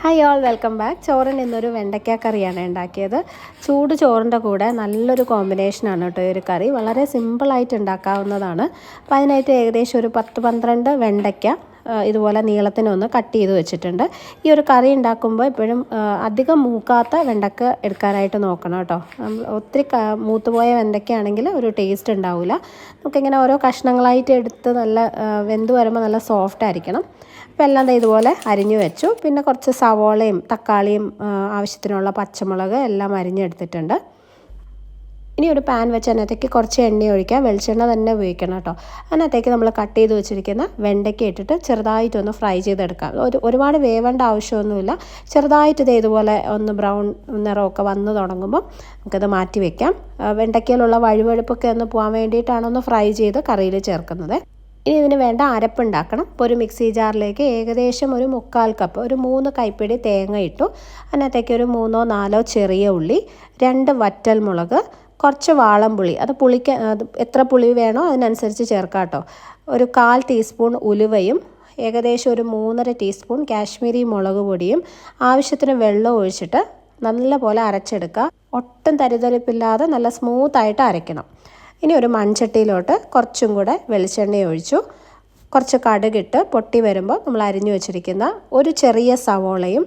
Hi all welcome back ചോറിന് ഇന്നൊരു വെണ്ടയ്ക്ക കറിയാണ് ഉണ്ടാക്കിയത്. ചൂട് ചോറിന്റെ കൂടെ നല്ലൊരു കോമ്പിനേഷനാണ് കേട്ടോ ഈ ഒരു കറി. വളരെ സിമ്പിളായിട്ട് ഉണ്ടാക്കാവുന്നതാണ്. അപ്പോൾ അതിനായിട്ട് ഏകദേശം ഒരു പത്ത് പന്ത്രണ്ട് വെണ്ടയ്ക്ക ഇതുപോലെ നീളത്തിനൊന്ന് കട്ട് ചെയ്ത് വെച്ചിട്ടുണ്ട്. ഈ ഒരു കറി ഉണ്ടാക്കുമ്പോൾ എപ്പോഴും അധികം മൂക്കാത്ത വെണ്ടക്ക എടുക്കാനായിട്ട് നോക്കണം കേട്ടോ. ഒത്തിരി മൂത്തുപോയ വെണ്ടയ്ക്കാണെങ്കിൽ ഒരു ടേസ്റ്റ് ഉണ്ടാവില്ല നമുക്കിങ്ങനെ ഓരോ കഷ്ണങ്ങളായിട്ട് എടുത്ത് നല്ല വെന്ത് വരുമ്പോൾ നല്ല സോഫ്റ്റ് ആയിരിക്കണം. അപ്പോൾ എല്ലാം ഇതുപോലെ അരിഞ്ഞു വെച്ചു. പിന്നെ കുറച്ച് സവോളയും തക്കാളിയും ആവശ്യത്തിനുള്ള പച്ചമുളക് എല്ലാം അരിഞ്ഞെടുത്തിട്ടുണ്ട്. ഇനി ഒരു പാൻ വെച്ച് അതിനകത്തേക്ക് കുറച്ച് എണ്ണ ഒഴിക്കുക. വെളിച്ചെണ്ണ തന്നെ ഉപയോഗിക്കണം കേട്ടോ. അതിനകത്തേക്ക് നമ്മൾ കട്ട് ചെയ്ത് വെച്ചിരിക്കുന്ന വെണ്ടയ്ക്ക ഇട്ടിട്ട് ചെറുതായിട്ടൊന്ന് ഫ്രൈ ചെയ്തെടുക്കാം ഒരു ഒരുപാട് വേവേണ്ട ആവശ്യമൊന്നുമില്ല. ചെറുതായിട്ട് ഇത് ഇതുപോലെ ഒന്ന് ബ്രൗൺ നിറമൊക്കെ വന്ന് തുടങ്ങുമ്പോൾ നമുക്കത് മാറ്റി വെക്കാം. വെണ്ടയ്ക്കയിലുള്ള വഴുവഴുപ്പൊക്കെ ഒന്ന് പോകാൻ വേണ്ടിയിട്ടാണ് ഒന്ന് ഫ്രൈ ചെയ്ത് കറിയിൽ ചേർക്കുന്നത്. ഇനി ഇതിന് വേണ്ട അരപ്പുണ്ടാക്കണം ഇപ്പോൾ ഒരു മിക്സി ജാറിലേക്ക് ഏകദേശം ഒരു മുക്കാൽ കപ്പ് ഒരു മൂന്ന് കൈപ്പിടി തേങ്ങ ഇട്ടു. അതിനകത്തേക്ക് ഒരു മൂന്നോ നാലോ ചെറിയ ഉള്ളി രണ്ട് വറ്റൽ മുളക് കുറച്ച് വാളംപുളി അത് പുളിക്ക് എത്ര പുളി വേണോ അതിനനുസരിച്ച് ചേർക്കാം കേട്ടോ. ഒരു കാൽ ടീസ്പൂൺ ഉലുവയും ഏകദേശം ഒരു മൂന്നര ടീസ്പൂൺ കാശ്മീരി മുളക് പൊടിയും ആവശ്യത്തിന് വെള്ളം ഒഴിച്ചിട്ട് നല്ല പോലെ അരച്ചെടുക്കുക. ഒട്ടും തരിതരിപ്പില്ലാതെ നല്ല സ്മൂത്തായിട്ട് അരയ്ക്കണം. ഇനി ഒരു മൺചട്ടിയിലോട്ട് കുറച്ചും കൂടെ വെളിച്ചെണ്ണ ഒഴിച്ചു. കുറച്ച് കടുകിട്ട് പൊട്ടി വരുമ്പോൾ നമ്മൾ അരിഞ്ഞു വെച്ചിരിക്കുന്ന ഒരു ചെറിയ സവോളയും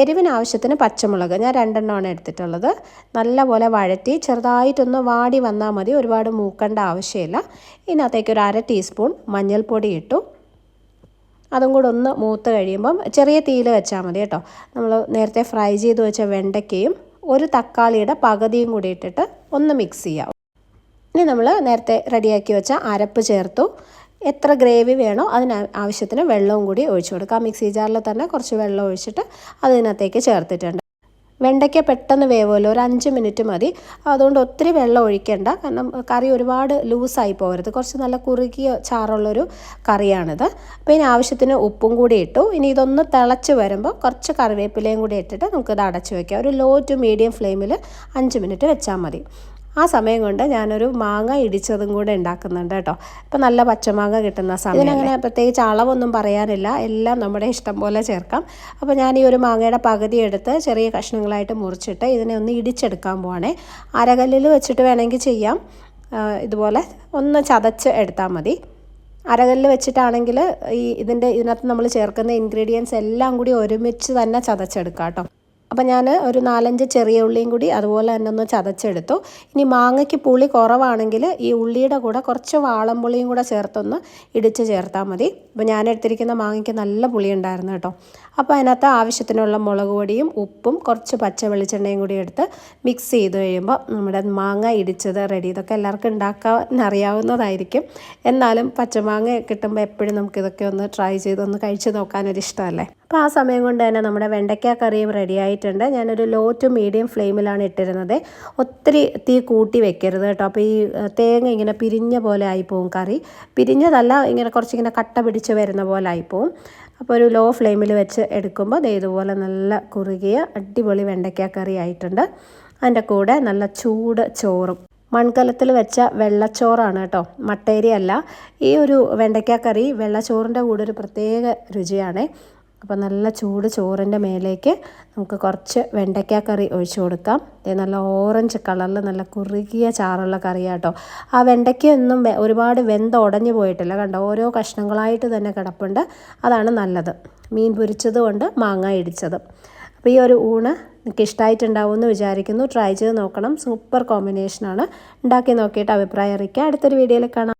എരിവിന് ആവശ്യത്തിന് പച്ചമുളക്. ഞാൻ രണ്ടെണ്ണമാണ് എടുത്തിട്ടുള്ളത്. നല്ലപോലെ വഴറ്റി ചെറുതായിട്ടൊന്ന് വാടി വന്നാൽ മതി. ഒരുപാട് മൂക്കേണ്ട ആവശ്യമില്ല. ഇതിനകത്തേക്ക് ഒരു അര ടീസ്പൂൺ മഞ്ഞൾപ്പൊടി ഇട്ടു. അതും കൂടെ ഒന്ന് മൂത്ത് കഴിയുമ്പം ചെറിയ തീയിൽ വെച്ചാൽ മതി കേട്ടോ. നമ്മൾ നേരത്തെ ഫ്രൈ ചെയ്ത് വെച്ച വെണ്ടയ്ക്കയും ഒരു തക്കാളിയുടെ പകുതിയും കൂടി ഇട്ടിട്ട് ഒന്ന് മിക്സ് ചെയ്യാം. ഇനി നമ്മൾ നേരത്തെ റെഡിയാക്കി വെച്ച അരപ്പ് ചേർത്തു. എത്ര ഗ്രേവി വേണോ അതിന് ആവശ്യത്തിന് വെള്ളവും കൂടി ഒഴിച്ചു കൊടുക്കാം. മിക്സി ജാറിൽ തന്നെ കുറച്ച് വെള്ളം ഒഴിച്ചിട്ട് അതിനകത്തേക്ക് ചേർത്തിട്ടുണ്ട്. വെണ്ടയ്ക്ക പെട്ടെന്ന് വേവുമല്ലോ. ഒരു അഞ്ച് മിനിറ്റ് മതി. അതുകൊണ്ട് ഒത്തിരി വെള്ളം ഒഴിക്കേണ്ട. കാരണം കറി ഒരുപാട് ലൂസായി പോകരുത്. കുറച്ച് നല്ല കുറുകിയ ചാറുള്ളൊരു കറിയാണിത്. അപ്പോൾ ഇതിന് ആവശ്യത്തിന് ഉപ്പും കൂടി ഇട്ടു. ഇനി ഇതൊന്ന് തിളച്ച് വരുമ്പോൾ കുറച്ച് കറിവേപ്പിലയും കൂടി ഇട്ടിട്ട് നമുക്കിത് അടച്ചു വയ്ക്കാം ഒരു ലോ ടു മീഡിയം ഫ്ലെയിമിൽ അഞ്ച് മിനിറ്റ് വെച്ചാൽ മതി. ആ സമയം കൊണ്ട് ഞാനൊരു മാങ്ങ ഇടിച്ചതും കൂടെ ഉണ്ടാക്കുന്നുണ്ട് കേട്ടോ. ഇപ്പം നല്ല പച്ചമാങ്ങ കിട്ടുന്ന സമയം ഇതിനങ്ങനെ പ്രത്യേകിച്ച് അളവൊന്നും പറയാനില്ല. എല്ലാം നമ്മുടെ ഇഷ്ടം പോലെ ചേർക്കാം. അപ്പോൾ ഞാൻ ഈ ഒരു മാങ്ങയുടെ പകുതി എടുത്ത് ചെറിയ കഷ്ണങ്ങളായിട്ട് മുറിച്ചിട്ട് ഇതിനെ ഒന്ന് ഇടിച്ചെടുക്കാൻ പോവാണേ. അരകല്ലിൽ വെച്ചിട്ട് വേണമെങ്കിൽ ചെയ്യാം. ഇതുപോലെ ഒന്ന് ചതച്ച് എടുത്താൽ മതി. അരകല്ലിൽ വെച്ചിട്ടാണെങ്കിൽ ഈ ഇതിന്റെ ഇതിനകത്ത് നമ്മൾ ചേർക്കുന്ന ഇൻഗ്രീഡിയൻസ് എല്ലാം കൂടി ഒരുമിച്ച് തന്നെ ചതച്ചെടുക്കാം കേട്ടോ. അപ്പം ഞാൻ ഒരു നാലഞ്ച് ചെറിയ ഉള്ളിയും കൂടി അതുപോലെ തന്നെ ഒന്ന് ചതച്ചെടുത്തു. ഇനി മാങ്ങയ്ക്ക് പുളി കുറവാണെങ്കിൽ ഈ ഉള്ളിയുടെ കൂടെ കുറച്ച് വാളംപുളിയും കൂടെ ചേർത്തൊന്ന് ഇടിച്ച് ചേർത്താൽ മതി. അപ്പോൾ ഞാൻ എടുത്തിരിക്കുന്ന മാങ്ങയ്ക്ക് നല്ല പുളി ഉണ്ടായിരുന്നു കേട്ടോ. അപ്പോൾ അതിനകത്ത് ആവശ്യത്തിനുള്ള മുളക് പൊടിയും ഉപ്പും കുറച്ച് പച്ച വെളിച്ചെണ്ണയും കൂടി എടുത്ത് മിക്സ് ചെയ്ത് കഴിയുമ്പോൾ നമ്മുടെ മാങ്ങ ഇടിച്ചത് റെഡി ഇതൊക്കെ എല്ലാവർക്കും ഉണ്ടാക്കാൻ അറിയാവുന്നതായിരിക്കും. എന്നാലും പച്ചമാങ്ങ കിട്ടുമ്പോൾ എപ്പോഴും നമുക്കിതൊക്കെ ഒന്ന് ട്രൈ ചെയ്തൊന്ന് കഴിച്ച് നോക്കാനൊരു ഇഷ്ടമല്ലേ? അപ്പോൾ ആ സമയം കൊണ്ട് തന്നെ നമ്മുടെ വെണ്ടയ്ക്ക കറിയും റെഡി ആയിട്ടുണ്ട്. ഞാനൊരു ലോ ടു മീഡിയം ഫ്ലെയിമിലാണ് ഇട്ടിരുന്നത്. ഒത്തിരി തീ കൂട്ടി വെക്കരുത് കേട്ടോ. അപ്പോൾ ഈ തേങ്ങ ഇങ്ങനെ പിരിഞ്ഞ പോലെ ആയിപ്പോവും കറി. പിരിഞ്ഞതല്ല ഇങ്ങനെ കുറച്ചിങ്ങനെ കട്ട പിടിച്ച് വരുന്ന പോലെ ആയിപ്പോവും. അപ്പോൾ ഒരു ലോ ഫ്ലെയിമിൽ വെച്ച് എടുക്കുമ്പോൾ ദേ ഇതുപോലെ നല്ല കുറുകിയ അടിപൊളി വെണ്ടയ്ക്ക കറി ആയിട്ടുണ്ട്. അതിന്റെ കൂടെ നല്ല ചൂട് ചോറും. മൺകലത്തിൽ വെച്ച വെള്ളച്ചോറാണ് കേട്ടോ. മട്ടേരി അല്ല ഈ ഒരു വെണ്ടയ്ക്ക കറി വെള്ളച്ചോറിന്റെ കൂടെ ഒരു പ്രത്യേക രുചിയാണ്. അപ്പോൾ നല്ല ചൂട് ചോറിന്റെ മേലേക്ക് നമുക്ക് കുറച്ച് വെണ്ടയ്ക്ക കറി ഒഴിച്ചു കൊടുക്കാം. നല്ല ഓറഞ്ച് കളറിൽ നല്ല കുറുകിയ ചാറുള്ള കറിയാട്ടോ. ആ വെണ്ടയ്ക്കൊന്നും ഒരുപാട് വെന്ത ഉടഞ്ഞു പോയിട്ടില്ല. കണ്ടോ? ഓരോ കഷ്ണങ്ങളായിട്ട് തന്നെ കിടപ്പുണ്ട്. അതാണ് നല്ലത്. മീൻ പൊരിച്ചത് കൊണ്ട് മാങ്ങ ഇടിച്ചത്. അപ്പോൾ ഈ ഒരു ഊണ് നിങ്ങൾക്ക് ഇഷ്ടമായിട്ടുണ്ടാവുമെന്ന് വിചാരിക്കുന്നു. ട്രൈ ചെയ്ത് നോക്കണം. സൂപ്പർ കോമ്പിനേഷനാണ്. ഉണ്ടാക്കി നോക്കിയിട്ട് അഭിപ്രായം അറിയിക്കുക. അടുത്തൊരു വീഡിയോയിൽ കാണാം.